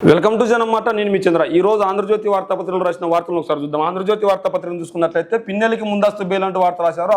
Welcome to జనమాట నేను మీ చంద్ర. ఈ రోజు ఆంధ్రజ్యోతి వార్తాపత్రికలు రాసిన వార్తలను ఒకసారి చూద్దాం. ఆంధ్రజ్యోతి వార్తాపత్రికను చూసుకున్నట్లయితే పిన్నెలకి ముందస్తు బెయిల్ అంటూ వార్త రాశారు.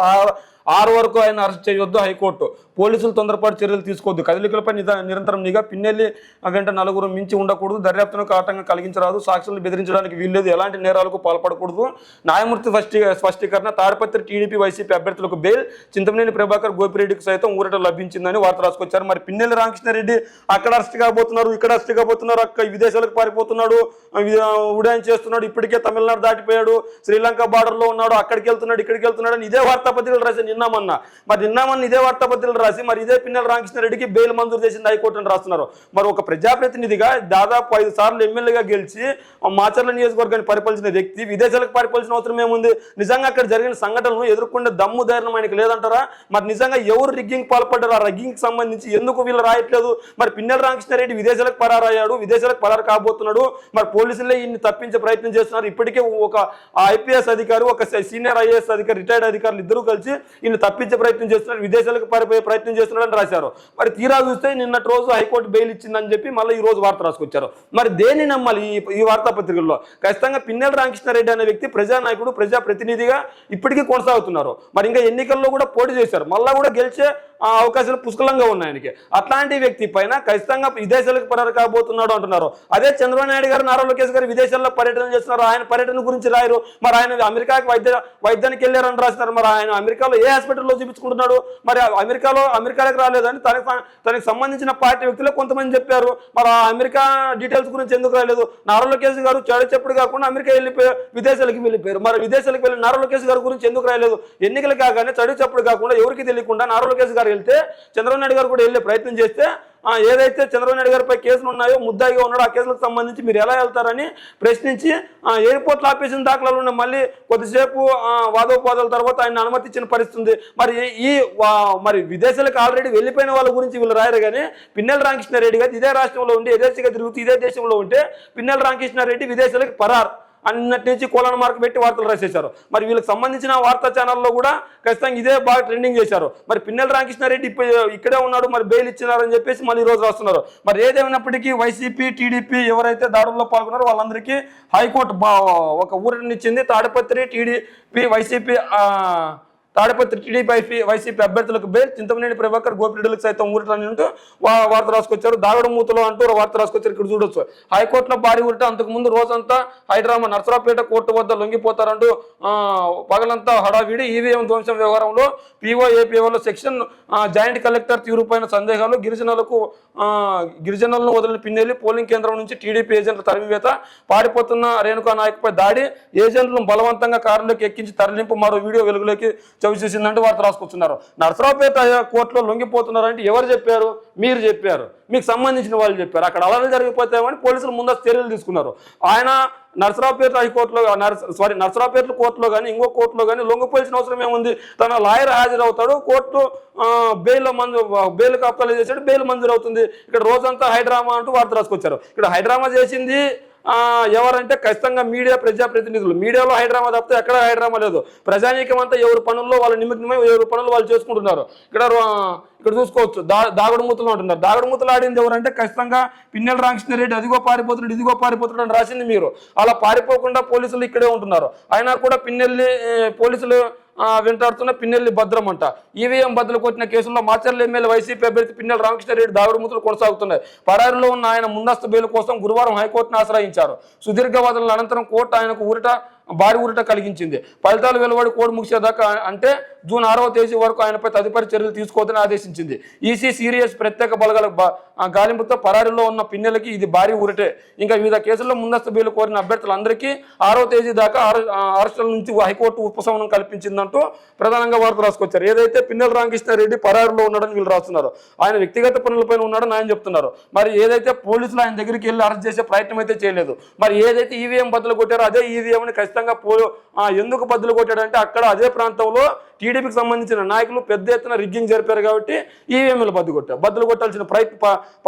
ఆరు వరకు ఆయన అరెస్ట్ చేయొద్దు హైకోర్టు. పోలీసులు తొందరపాటు చర్యలు తీసుకోవద్దు. కదలికలపై నిద- నిరంతరం నిఘా పిన్నెల్లి వెంట నలుగురు మించి ఉండకూడదు. దర్యాప్తునకు ఆటంకం కలిగించరాదు. సాక్షులను బెదిరించడానికి వీల్లేదు. ఎలాంటి నేరాలకు పాల్పడకూడదు. న్యాయమూర్తి స్పష్టీ స్పష్టీకరణ తాడిపత్రి టీడీపీ వైసీపీ అభ్యర్థులకు బెయిల్ చింతమనేని ప్రభాకర్ గోపిరెడ్డికి సైతం ఊరట లభించిందని వార్త రాసుకొచ్చారు. మరి పిన్నెల్లి రామకృష్ణారెడ్డి అక్కడ అరెస్ట్ కాబోతున్నారు ఇక్కడ అరెస్ట్ కాబోతున్నారు అక్క విదేశాలకు పారిపోతున్నాడు ఉడాయం ఉడాయన చేస్తున్నాడు ఇప్పటికే తమిళనాడు దాటిపోయాడు శ్రీలంక బార్డర్లో ఉన్నాడు అక్కడికి వెళ్తున్నాడు ఇక్కడికి వెళ్తున్నాడు అని ఇదే వార్తాపత్రికలు రాసి నిన్నామన్నా మరి నిన్నామన్న ఇదే వార్తాపత్రికలు రాసి మరి ఇదే పిన్నెల రామకృష్ణారెడ్డికి బెయిల్ మంజూరు చేసింది హైకోర్టు అని రాస్తున్నారు. మరి ఒక ప్రజాప్రతినిధిగా దాదాపు ఐదు సార్లు ఎమ్మెల్యేగా గెలిచి ఆ మాచర్ల నియోజకవర్గాన్ని పరిపాలించిన వ్యక్తి విదేశాలకు పరిపాలించిన అవసరం ఏముంది? నిజంగా అక్కడ జరిగిన సంఘటనలు ఎదుర్కొంటే దమ్ము ధైర్యం ఆయనకి లేదంటారా? మరి నిజంగా ఎవరు రిగ్గింగ్ పాల్పడ్డారు? ఆ రిగ్గింగ్ సంబంధించి ఎందుకు వీళ్ళు రాయట్లేదు? మరి పిన్నెల రామకృష్ణారెడ్డి విదేశాలకు పరారయ్యాడు విదేశాలకు పరారు కాబోతున్నాడు. మరి పోలీసులే ఇన్ని తప్పించే ప్రయత్నం చేస్తున్నారు. ఇప్పటికే ఒక ఐపీఎస్ అధికారి ఒక సీనియర్ ఐఏఎస్ అధికారి రిటైర్డ్ అధికారులు ఇద్దరు కలిసి ఈయన తప్పించే ప్రయత్నం చేస్తున్నాడు విదేశాలకు పారిపోయే ప్రయత్నం చేస్తున్నాడని రాశారు. మరి తీరా చూస్తే నిన్నటి రోజు హైకోర్టు బెయిల్ ఇచ్చిందని చెప్పి మళ్ళీ ఈ రోజు వార్త రాసుకొచ్చారు. మరి దేన్ని నమ్మాలి ఈ ఈ వార్తాపత్రికల్లో? ఖచ్చితంగా పిన్నెల రామకృష్ణారెడ్డి అనే వ్యక్తి ప్రజానాయకుడు ప్రజాప్రతినిధిగా ఇప్పటికీ కొనసాగుతున్నారు. మరి ఇంకా ఎన్నికల్లో కూడా పోటీ చేశారు. మళ్ళీ కూడా గెలిచే అవకాశాలు పుష్కలంగా ఉన్నాయి ఆయనకి. అట్లాంటి వ్యక్తి పైన ఖచ్చితంగా విదేశాలకు పరారు కాబోతున్నాడు అంటున్నారు. అదే చంద్రబాబు నాయుడు గారు నారా లోకేష్ గారు విదేశాల్లో పర్యటన చేస్తున్నారు. ఆయన పర్యటన గురించి రాయరు. మరి ఆయన అమెరికాకి వైద్య వైద్యానికి వెళ్ళారని రాస్తున్నారు మరి ఆయన అమెరికాలో ఏ హాస్పిటల్లో చూపించుకుంటున్నాడు? మరి అమెరికాలో అమెరికాలకు రాలేదని తనకి తనకి సంబంధించిన పార్టీ వ్యక్తులు కొంతమంది చెప్పారు. మరి అమెరికా డీటెయిల్స్ గురించి ఎందుకు రాలేదు? నారా లోకేష్ గారు చెడు చెప్పుడు కాకుండా అమెరికా వెళ్ళిపోయారు విదేశాలకు వెళ్ళిపోయారు. మరి విదేశాలకు వెళ్ళి నారా లోకేష్ గారి గురించి ఎందుకు రాయలేదు ఎన్నికలు కాగానే చడువు చెప్పుడు కాకుండా ఎవరికి తెలియకుండా నారా లోకేష్ గారు వెళ్తే చంద్రబాబు నాయుడు గారు కూడా వెళ్ళే ప్రయత్నం చేస్తే ఏదైతే చంద్రబాబు నాయుడు గారిపై కేసులు ఉన్నాయో ముద్దాయిగా ఉన్నాడో ఆ కేసులకు సంబంధించి మీరు ఎలా వెళ్తారని ప్రశ్నించి ఆ, ఎయిర్పోర్ట్లో ఆపేసిన దాఖలాలు ఉన్న మళ్ళీ కొద్దిసేపు వాదోపవాదాల తర్వాత ఆయన అనుమతి ఇచ్చిన పరిస్థితి ఉంది. మరి ఈ మరి విదేశాలకు ఆల్రెడీ వెళ్ళిపోయిన వాళ్ళ గురించి వీళ్ళు రాయరు కానీ పిన్నెల రామకృష్ణారెడ్డి గారు ఇదే రాష్ట్రంలో ఉండి యథేచ్ఛగా తిరుగుతూ ఇదే దేశంలో ఉంటే పిన్నెల రామకృష్ణారెడ్డి విదేశాలకు పరారు. అన్నటి నుంచి కోలన్ మార్క్ పెట్టి వార్తలు రాసేశారు మరి వీళ్ళకి సంబంధించిన వార్తా ఛానల్లో కూడా ఖచ్చితంగా ఇదే బాగా ట్రెండింగ్ చేశారు. మరి పిన్నెల రామకృష్ణారెడ్డి రెడ్డి ఇక్కడే ఉన్నాడు మరి బెయిల్ ఇచ్చినారని చెప్పేసి మళ్ళీ ఈ రోజు రాస్తున్నారు. మరి ఏదేమైనప్పటికీ వైసీపీ టీడీపీ ఎవరైతే దాడుల్లో పాల్గొన్నారో వాళ్ళందరికీ హైకోర్టు బా ఒక ఊరినిచ్చింది Tadipatri TDP YCP Tadipatri TDP YCP అభ్యర్థులకు బెయిల్ చింతమనేని ప్రభాకర్ గోపిరెడ్డిలకు సైతం ఊరటని అంటూ వార్త రాసుకొచ్చారు. దాగడమూతలో అంటూ వార్త రాసుకొచ్చారు. ఇక్కడ చూడొచ్చు. హైకోర్టులో భారీ ఊరట అంతకుముందు రోజంతా హైదరాబాద్ నర్సరాపేట కోర్టు వద్ద లొంగిపోతారంటూ పగలంతా హడావిడి ఈవీఎం ధ్వంసం వ్యవహారంలో పీఓ ఏపీఓలో సెక్షన్ జాయింట్ కలెక్టర్ తీరుపైన సందేహాలు గిరిజనులకు గిరిజనులను వదిలిన పిన్నెల్లి పోలింగ్ కేంద్రం నుంచి టీడీపీ ఏజెంట్ల తరిమివేత పారిపోతున్న రేణుకా నాయక్పై దాడి ఏజెంట్లను బలవంతంగా కారులోకి ఎక్కించి తరలింపు మరో వీడియో వెలుగులోకి చవిచూసిందంటూ వార్త రాసుకొస్తున్నారు నర్సరావుపేట కోర్టులో లొంగిపోతున్నారంటే ఎవరు చెప్పారు? మీరు చెప్పారు. మీకు సంబంధించిన వాళ్ళు చెప్పారు. అక్కడ అలలు జరిగిపోతామని పోలీసులు ముందస్తు చర్యలు తీసుకున్నారు. ఆయన నర్సరావుపేట హైకోర్టులో సారీ నర్సరావుపేట కోర్టులో కానీ ఇంకో కోర్టులో కానీ లొంగిపోయాల్సిన అవసరం ఏముంది? తన లాయర్ హాజరవుతాడు. కోర్టు బెయిల్ మంజూరు బెయిల్కి అప్లై చేశాడు. బెయిల్ మంజూరు అవుతుంది ఇక్కడ రోజంతా హైడ్రామా అంటూ వార్త రాసుకొచ్చారు. ఇక్కడ హైడ్రామా చేసింది ఎవరంటే ఖచ్చితంగా మీడియా ప్రజాప్రతినిధులు. మీడియాలో హైడ్రామా తప్పితే ఎక్కడ హైడ్రామా లేదు. ప్రజానీకం అంతా ఎవరి పనుల్లో వాళ్ళ నిమగ్నమై ఎవరి పనులు వాళ్ళు చేసుకుంటున్నారు. ఇక్కడ ఇక్కడ చూసుకోవచ్చు. దా దాగుడుమూతలు అంటున్నారు. దాగుడుమూతలు ఆడింది ఎవరంటే ఖచ్చితంగా పిన్నెల రామకృష్ణారెడ్డి అదిగో పారిపోతున్నాడు ఇదిగో పారిపోతున్నాడు అని రాసింది మీరు. అలా పారిపోకుండా పోలీసులు ఇక్కడే ఉంటున్నారు. అయినా కూడా పిన్నెల్లి పోలీసులు వెంటాడుతున్న పిన్నెల్లి భద్రం అంట. ఈవీఎం బద్దలు కొట్టిన కేసుల్లో మాచర్ల ఎమ్మెల్యే వైసీపీ అభ్యర్థి పిన్నెల రామకృష్ణారెడ్డి దాగుడు మూతలు కొనసాగుతున్నాయి. పరారులో ఉన్న ఆయన ముందస్తు బెయిల్ కోసం గురువారం హైకోర్టును ఆశ్రయించారు. సుదీర్ఘ వాదనల అనంతరం కోర్టు ఆయనకు ఊరిట భారీ ఊరట కలిగించింది. ఫలితాలు వెలువడి కోడ్ ముగిసేదాకా అంటే జూన్ ఆరవ తేదీ వరకు ఆయనపై తదుపరి చర్యలు తీసుకోవద్దని ఆదేశించింది. ఈసీ సీరియస్ ప్రత్యేక బలగాల గాలింపుతో పరారీలో ఉన్న పిన్నెలకి ఇది భారీ ఊరటే. ఇంకా వివిధ కేసుల్లో ముందస్తు బెయిల్ కోరిన అభ్యర్థులందరికీ ఆరో తేదీ దాకా అరెస్టుల నుంచి హైకోర్టు ఉపశమనం కల్పించిందంటూ ప్రధానంగా వార్త రాసుకొచ్చారు. ఏదైతే పిన్నెల రామకృష్ణారెడ్డి పరారులో ఉన్నాడని వీళ్ళు రాస్తున్నారు. ఆయన వ్యక్తిగత పనులపైన ఉన్నాడని ఆయన చెప్తున్నారు. మరి ఏదైతే పోలీసులు ఆయన దగ్గరికి వెళ్ళి అరెస్ట్ చేసే ప్రయత్నం అయితే చేయలేదు. మరి ఏదైతే ఈవీఎం బదులు కొట్టారో అదే ఈవీఎంని ఖచ్చితంగా ఖచ్చితంగా పో ఎందుకు బదులు కొట్టాడంటే అక్కడ అదే ప్రాంతంలో టీడీపీకి సంబంధించిన నాయకులు పెద్ద ఎత్తున రిగ్గింగ్ జరిపారు కాబట్టి ఈవీఎంలు బద్దు కొట్టారు. బద్దులు కొట్టాల్సిన ప్రయత్న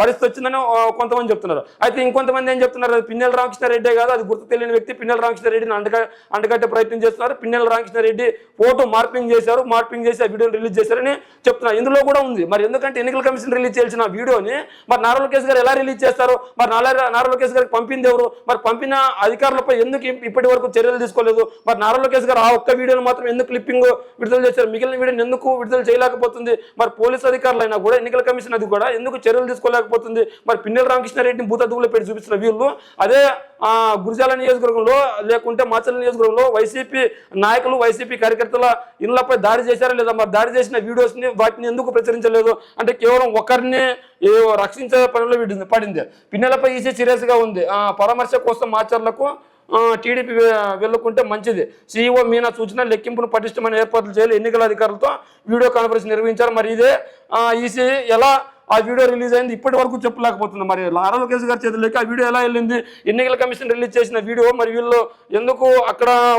పరిస్థితి వచ్చిందని కొంతమంది చెప్తున్నారు. అయితే ఇంకొంతమంది ఏం చెప్తున్నారు? అది పిన్నెల రామకృష్ణారెడ్డి కాదు అది గుర్తు తెలియని వ్యక్తి పిన్నెల రామకృష్ణారెడ్డిని అండక అండకట్టే ప్రయత్నం చేస్తున్నారు. పిన్నెల రామకృష్ణారెడ్డి ఫోటో మార్పింగ్ చేశారు మార్పింగ్ చేసి ఆ వీడియోని రిలీజ్ చేశారని చెప్తున్నారు. ఇందులో కూడా ఉంది. మరి ఎందుకంటే ఎన్నికల కమిషన్ రిలీజ్ చేయాల్సిన వీడియోని మరి నారా లోకేష్ గారు ఎలా రిలీజ్ చేస్తారు? మరి నారా నారా లోకేష్ గారికి పంపింది ఎవరు? మరి పంపిన అధికారులపై ఎందుకు ఇప్పటి వరకు చర్యలు తీసుకోలేదు. మరి నారా లోకేష్ గారు ఆ ఒక్క వీడియోను మాత్రం ఎందుకు క్లిప్పింగ్ విడుదల చేశారు? మిగిలిన వీడియోని ఎందుకు విడుదల చేయలేకపోతుంది? మరి పోలీస్ అధికారులు అయినా కూడా ఎన్నికల కమిషన్ అది కూడా ఎందుకు చర్యలు తీసుకోలేకపోతుంది? మరి పిన్నెల రామకృష్ణారెడ్డిని భూతద్దుగులో పెట్టి చూపిస్తున్న వీళ్ళు అదే గురిజాల నియోజకవర్గంలో లేకుంటే మాచల్ నియోజకవర్గంలో వైసీపీ నాయకులు వైసీపీ కార్యకర్తల ఇళ్ళపై దాడి చేశారా లేదా? మరి దాడి చేసిన వీడియోస్ని వాటిని ఎందుకు ప్రచురించలేదు? అంటే కేవలం ఒకరిని రక్షించే పనిలో పడింది. పిన్నెలపై ఈసీ సీరియస్గా ఉంది. ఆ, పరామర్శ కోసం మాచర్లకు టీడీపీ వె- వెళ్ళకుంటే మంచిది. సీఈఓ మీనా సూచన లెక్కింపును పటిష్టమైన ఏర్పాట్లు చేయాలి. ఎన్నికల అధికారులతో వీడియో కాన్ఫరెన్స్ నిర్వహించారు. మరి ఇదే ఈసీ ఎలా ఆ వీడియో రిలీజ్ అయింది? ఇప్పటి వరకు చెప్పలేకపోతుంది మరి లారా లోకేష్ గారి చేతుల్లోకి ఆ వీడియో ఎలా వెళ్ళింది? ఎన్నికల కమిషన్ రిలీజ్ చేసిన వీడియో మరి వీళ్ళు ఎందుకు అక్కడ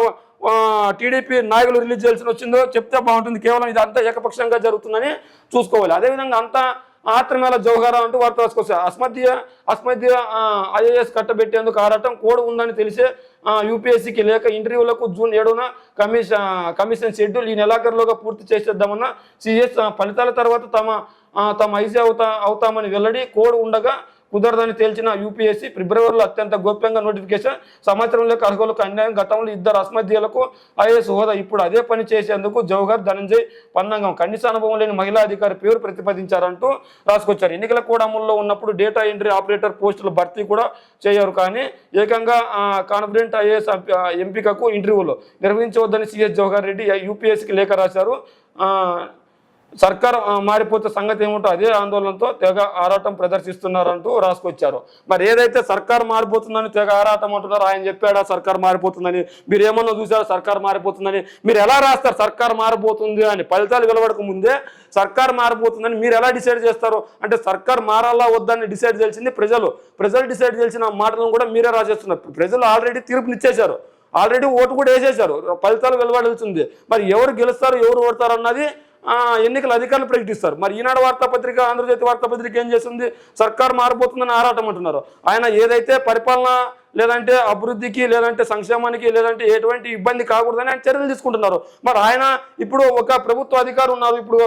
టీడీపీ నాయకులు రిలీజ్ చేయాల్సి వచ్చిందో చెప్తే బాగుంటుంది. కేవలం ఇది అంతా ఏకపక్షంగా జరుగుతుందని చూసుకోవాలి. అదేవిధంగా అంతా ఆత్రమేళ జౌహరా అంటూ వార్త రాసుకొచ్చారు. అస్మధ్య అస్మధ్య ఐఏఎస్ కట్టబెట్టేందుకు ఆడటం కోడ్ ఉందని తెలిసే యూపీఎస్సీకి లేక ఇంటర్వ్యూలకు జూన్ ఏడున కమిషన్ కమిషన్ షెడ్యూల్ ఈ నెలాఖరులోగా పూర్తి చేసేద్దామన్న సిఎస్ ఫలితాల తర్వాత తమ తమ ఐసీ అవుతా అవుతామని వెల్లడి కోడ్ ఉండగా కుదరదని తేల్చిన యూపీఎస్సీ ఫిబ్రవరిలో అత్యంత గోప్యంగా నోటిఫికేషన్ సంవత్సరం లేక అర్హులకు అన్యాయం గతంలో ఇద్దరు అస్మధ్యులకు ఐఏఎస్ హోదా ఇప్పుడు అదే పని చేసేందుకు జవహర్ ధనంజయ్ పన్నంగం కనీస అనుభవం లేని మహిళా అధికారి పేరు ప్రతిపాదించారంటూ రాసుకొచ్చారు. ఎన్నికల కూడముల్లో ఉన్నప్పుడు డేటా ఎంట్రీ ఆపరేటర్ పోస్టుల భర్తీ కూడా చేయరు కానీ ఏకంగా కాన్ఫిడెంట్ ఐఏఎస్ ఎంపికకు ఇంటర్వ్యూలో నిర్వహించవద్దని సిఎస్ జవహర్ రెడ్డి యూపీఎస్సీకి లేఖ రాశారు. సర్కార్ మారిపోతే సంగతి ఏమిటో అదే ఆందోళనతో తెగ ఆరాటం ప్రదర్శిస్తున్నారంటూ రాసుకొచ్చారు. మరి ఏదైతే సర్కార్ మారిపోతుందని తెగ ఆరాటం అంటున్నారో ఆయన చెప్పాడా సర్కార్ మారిపోతుందని? మీరు ఏమన్నా చూసారా సర్కార్ మారిపోతుందని? మీరు ఎలా రాస్తారు సర్కార్ మారిపోతుంది అని? ఫలితాలు వెలువడక ముందే సర్కార్ మారిపోతుందని మీరు ఎలా డిసైడ్ చేస్తారు? అంటే సర్కార్ మారాలా వద్దని డిసైడ్ చేసింది ప్రజలు. ప్రజలు డిసైడ్ చేసిన మాటలను కూడా మీరే రాసేస్తున్నారు. ప్రజలు ఆల్రెడీ తీర్పునిచ్చేశారు ఆల్రెడీ ఓటు కూడా వేసేశారు. ఫలితాలు వెలువడాల్సింది. మరి ఎవరు గెలుస్తారు ఎవరు ఓడతారు అన్నది ఎన్నికల అధికారులు ప్రకటిస్తారు. మరి ఈనాడు వార్తాపత్రిక ఆంధ్రజ్యోతి వార్తాపత్రిక ఏం చేస్తుంది? సర్కార్ మారిపోతుందని ఆరాటం అంటున్నారు. ఆయన ఏదైతే పరిపాలన లేదంటే అభివృద్ధికి లేదంటే సంక్షేమానికి లేదంటే ఎటువంటి ఇబ్బంది కాకూడదని ఆయన చర్యలు తీసుకుంటున్నారు. మరి ఆయన ఇప్పుడు ఒక ప్రభుత్వ అధికారి ఉన్నారు. ఇప్పుడు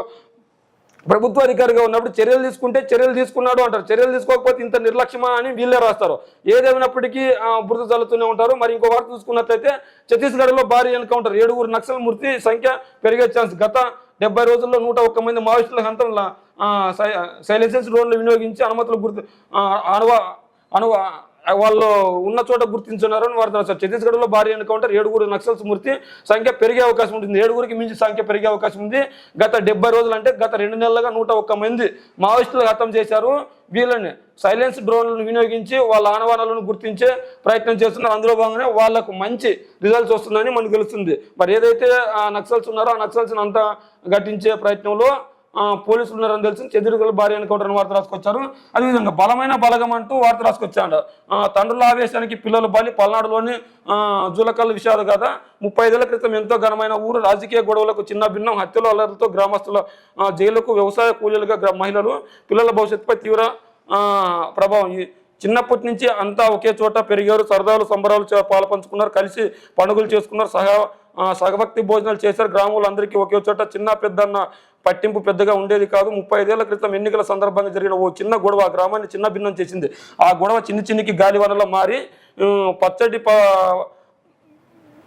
ప్రభుత్వ అధికారిగా ఉన్నప్పుడు చర్యలు తీసుకుంటే చర్యలు తీసుకున్నాడు అంటారు. చర్యలు తీసుకోకపోతే ఇంత నిర్లక్ష్యమా అని వీళ్ళే రాస్తారు. ఏదేమైనప్పటికీ ఆ, బురద చల్లుతూనే ఉంటారు. మరి ఇంకో వార్త చూసుకున్నట్లయితే ఛత్తీస్గఢ్లో భారీ ఎన్కౌంటర్ ఏడుగురు నక్సల్ మృతి సంఖ్య పెరిగే ఛాన్స్ గత డెబ్బై రోజుల్లో నూట ఒక్క మంది మావోయిస్టుల హంతం సై- సైలెన్సెస్ డ్రోన్లు వినియోగించి అనుమతులు గుర్తు అనువా అనువ అనువ వాళ్ళు ఉన్న చోట గుర్తించున్నారని వారు రాశారు ఛత్తీస్గఢ్లో భారీ ఎన్కౌంటర్ ఏడుగురు నక్సల్స్ మృతి సంఖ్య పెరిగే అవకాశం ఉంటుంది. ఏడుగురికి మించి సంఖ్య పెరిగే అవకాశం ఉంది. గత డెబ్బై రోజులు అంటే గత రెండు నెలలుగా నూట ఒక్క మంది మావోయిస్టులు హతం చేశారు. వీళ్ళని సైలెన్స్ డ్రోన్లను వినియోగించి వాళ్ళ ఆనవానాలను గుర్తించే ప్రయత్నం చేస్తున్నారు. అందులో భాగంగానే వాళ్ళకు మంచి రిజల్ట్స్ వస్తుందని మనకు తెలుస్తుంది. మరి ఏదైతే ఆ నక్సల్స్ ఉన్నారో ఆ నక్సల్స్ని అంతా ఘటించే ప్రయత్నంలో పోలీసులు ఉన్నారని తెలిసి చెదురుగల భారీ ఎన్కౌంటర్ వార్త రాసుకొచ్చారు. అదేవిధంగా బలమైన బలగం అంటూ వార్త రాసుకొచ్చాడు. తండ్రుల ఆవేశానికి పిల్లలు బలి పల్నాడులోని ఆ, జులకల్ కదా? ముప్పై ఐదేళ్ళ క్రితం ఎంతో ఘనమైన ఊరు రాజకీయ గొడవలకు చిన్న భిన్నం హత్యలు అల్లర్లతో గ్రామస్తుల జైలుకు వ్యవసాయ కూలీలుగా మహిళలు పిల్లల భవిష్యత్తుపై తీవ్ర ప్రభావం. ఈ చిన్నప్పటి నుంచి అంతా ఒకే చోట పెరిగారు సరదాలు సంబరాలు పాల్పంచుకున్నారు పాలు పంచుకున్నారు కలిసి పండుగలు చేసుకున్నారు సహా సగభక్తి భోజనాలు చేశారు. గ్రామంలో అందరికీ ఒకే చోట చిన్న పెద్దన్న పట్టింపు పెద్దగా ఉండేది కాదు. ముప్పై ఐదేళ్ళ క్రితం ఎన్నికల సందర్భంగా జరిగిన ఓ చిన్న గొడవ ఆ గ్రామాన్ని చిన్న భిన్నం చేసింది. ఆ గొడవ చిన్ని చిన్నికి గాలివనలో మారి పచ్చడి ప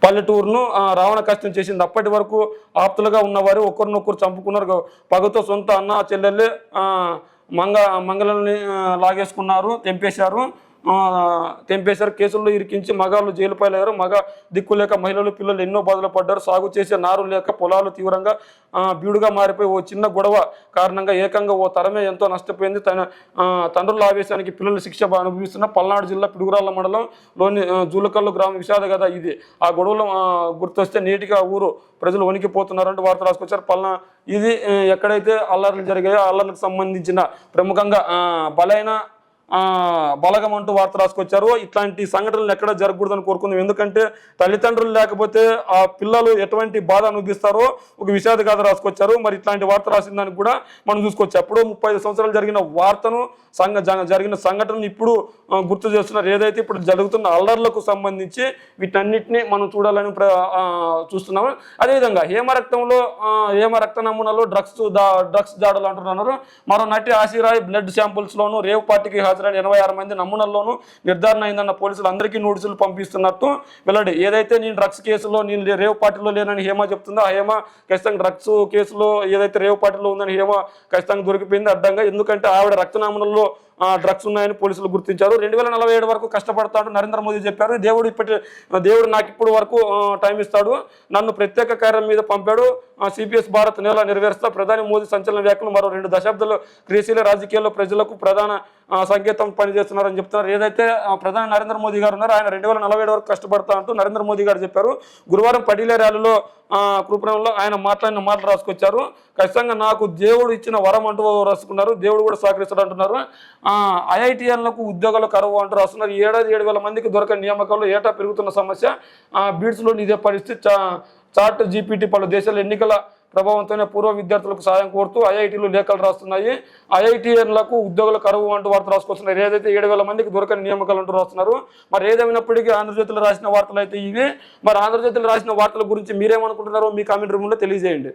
పల్లెటూరును రావణ కష్టం చేసింది. అప్పటి వరకు ఆప్తులుగా ఉన్నవారు ఒకరినొకరు చంపుకున్నారు. పగతో సొంత అన్న చెల్లెళ్ళే మంగ మంగళని లాగేసుకున్నారు తెంపేశారు. తెంపేశారు. కేసుల్లో ఇరికించి మగాళ్ళు జైలు పాలయ్యారు మగ దిక్కు లేక మహిళలు పిల్లలు ఎన్నో బాధలు పడ్డారు. సాగు చేసే నారు లేక పొలాలు తీవ్రంగా బీడుగా మారిపోయి ఓ చిన్న గొడవ కారణంగా ఏకంగా ఓ తరమే ఎంతో నష్టపోయింది. తన తండ్రుల ఆవేశానికి పిల్లలు శిక్ష అనుభవిస్తున్న పల్నాడు జిల్లా పిడుగురాళ్ళ మండలంలోని జూలకల్లు గ్రామం విషాద కదా ఇది. ఆ గొడవలు గుర్తొస్తే నేటిగా ఊరు ప్రజలు వణికిపోతున్నారంటూ వార్త రాసుకొచ్చారు. పల్నా ఇది ఎక్కడైతే అల్లర్లు జరిగాయో అల్లర్లకు సంబంధించిన ప్రముఖంగా బలైన బలగం అంటూ వార్త రాసుకొచ్చారు. ఇట్లాంటి సంఘటనలు ఎక్కడ జరగకూడదని కోరుకుందాం. ఎందుకంటే తల్లిదండ్రులు లేకపోతే ఆ పిల్లలు ఎటువంటి బాధ అనుభవిస్తారో ఒక విషాద గాథ రాసుకొచ్చారు. మరి ఇట్లాంటి వార్త రాసిన దానికి కూడా మనం చూసుకోవచ్చు. అప్పుడు ముప్పై ఐదు సంవత్సరాలు జరిగిన వార్తను సంఘ జరిగిన సంఘటనను ఇప్పుడు గుర్తు చేస్తున్నారు. ఏదైతే ఇప్పుడు జరుగుతున్న అల్లర్లకు సంబంధించి వీటన్నిటిని మనం చూడాలని చూస్తున్నాము. అదేవిధంగా హేమ రక్తంలో హేమ రక్త నమూనాలో డ్రగ్స్ డ్రగ్స్ జాడలు అంటున్నారు. మరో నటి ఆశీరాయ్ బ్లడ్ శాంపుల్స్లోనూ రేవు రేవ్ పార్టీకి హాజరైన ఇరవై ఆరు మంది నమూనాల్లోనూ నిర్ధారణ అయిందన్న పోలీసులు అందరికీ నోటీసులు పంపిస్తున్నట్టు వెల్లడి. ఏదైతే నేను డ్రగ్స్ కేసులో నేను రేవ్ పార్టీలో లేనని హేమ చెప్తుందో ఆ హేమ ఖచ్చితంగా డ్రగ్స్ కేసులో ఏదైతే రేవ్ పార్టీలో ఉందని హేమ ఖచ్చితంగా దొరికిపోయింది అడ్డంగా. ఎందుకంటే ఆవిడ రక్త నమూనాల్లో డ్రగ్స్ ఉన్నాయని పోలీసులు గుర్తించారు. రెండు వేల నలభై ఏడు వరకు కష్టపడతాడు నరేంద్ర మోదీ చెప్పారు. దేవుడు ఇప్పటి దేవుడు నాకు ఇప్పుడు వరకు టైం ఇస్తాడు. నన్ను ప్రత్యేక కార్యం మీద పంపాడు. సిపిఎస్ భారత్ నెల నెరవేరుస్తా. ప్రధాని మోదీ సంచలన వ్యాఖ్యలు మరో రెండు దశాబ్దాలు క్రియాశీల రాజకీయాల్లో ప్రజలకు ప్రధాన సంకేతం పనిచేస్తున్నారని చెప్తున్నారు. ఏదైతే ప్రధాని నరేంద్ర మోదీ గారు ఉన్నారో ఆయన రెండు వేల నలభై ఏడు వరకు కష్టపడతా అంటూ నరేంద్ర మోదీ గారు చెప్పారు. గురువారం పడిలే ర్యాలీలో కృపణంలో ఆయన మాట్లాడిన మాటలు రాసుకొచ్చారు. ఖచ్చితంగా నాకు దేవుడు ఇచ్చిన వరం అంటూ రాసుకున్నారు. దేవుడు కూడా సహకరిస్తాడు అంటున్నారు. ఐఐటిఎన్లకు ఉద్యోగాలు కరువు అంటూ రాస్తున్నారు. ఈ ఏడాది ఏడు వేల మందికి దొరకని నియామకాలు ఏటా పెరుగుతున్న సమస్య. బీడ్స్లో ఇదే పరిస్థితి. చా- చాట్ జీపీటీ పలు దేశాల ఎన్నికల ప్రభావంతోనే పూర్వ విద్యార్థులకు సాయం కోరుతూ ఐఐటీలు లేఖలు రాస్తున్నాయి. ఐఐటీఎన్లకు ఉద్యోగుల కరువు అంటూ వార్త రాసుకొస్తున్నారు ఏదైతే ఏడు వేల మందికి దొరకని నియామకాలు అంటూ రాస్తున్నారు మరి ఏదేమైనప్పటికీ ఆంధ్రజ్యోతిలో రాసిన వార్తలు అయితే ఇవి. మరి ఆంధ్రజ్యోతిలో రాసిన వార్తల గురించి మీరేమనుకుంటున్నారో మీ కామెంట్ రూమ్లో తెలియజేయండి.